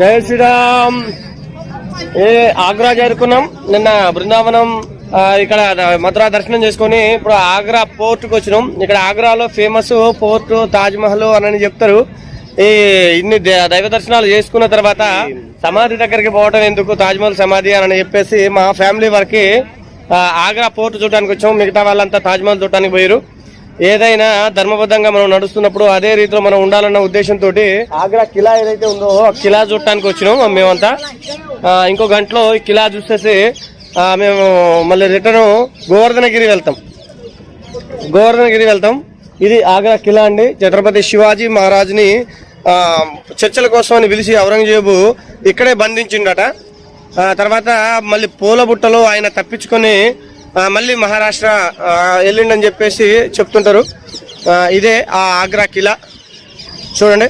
జై శ్రీరామ్. ఏ ఆగ్రా చేరుకున్నాం. నిన్న బృందావనం ఇక్కడ మథురా దర్శనం చేసుకుని ఇప్పుడు ఆగ్రా పోర్ట్కు వచ్చినాం. ఇక్కడ ఆగ్రాలో ఫేమస్ పోర్ట్ తాజ్మహల్ అని చెప్తారు. ఈ ఇన్ని దైవ దర్శనాలు చేసుకున్న తర్వాత సమాధి దగ్గరికి పోవడం ఎందుకు? తాజ్మహల్ సమాధి అని చెప్పేసి మా ఫ్యామిలీ వరకు ఆగ్రా పోర్ట్ చూడడానికి వచ్చాం. మిగతా వాళ్ళంతా తాజ్మహల్ చూడటానికి చూడడానికి పోయారు ఏదైనా ధర్మబద్ధంగా మనం నడుస్తున్నప్పుడు అదే రీతిలో మనం ఉండాలన్న ఉద్దేశంతో ఆగ్రా కిలా ఏదైతే ఉందో ఆ కిలా చూడటానికి వచ్చినాం మేమంతా. ఇంకో గంటలో ఈ కిలా చూసేసి మేము మళ్ళీ రిటర్న్ గోవర్ధనగిరి వెళ్తాం. గోవర్ధనగిరి వెళ్తాం. ఇది ఆగ్రా కిలా అండి. ఛత్రపతి శివాజీ మహారాజ్ని చర్చల కోసం అని పిలిచి ఔరంగజేబు ఇక్కడే బంధించిండట. ఆ, తర్వాత మళ్ళీ పూలబుట్టలో ఆయన తప్పించుకొని మళ్ళీ మహారాష్ట్ర వెళ్ళిండని చెప్పేసి చెప్తుంటారు. ఇదే ఆ ఆగ్రా కిలా. చూడండి.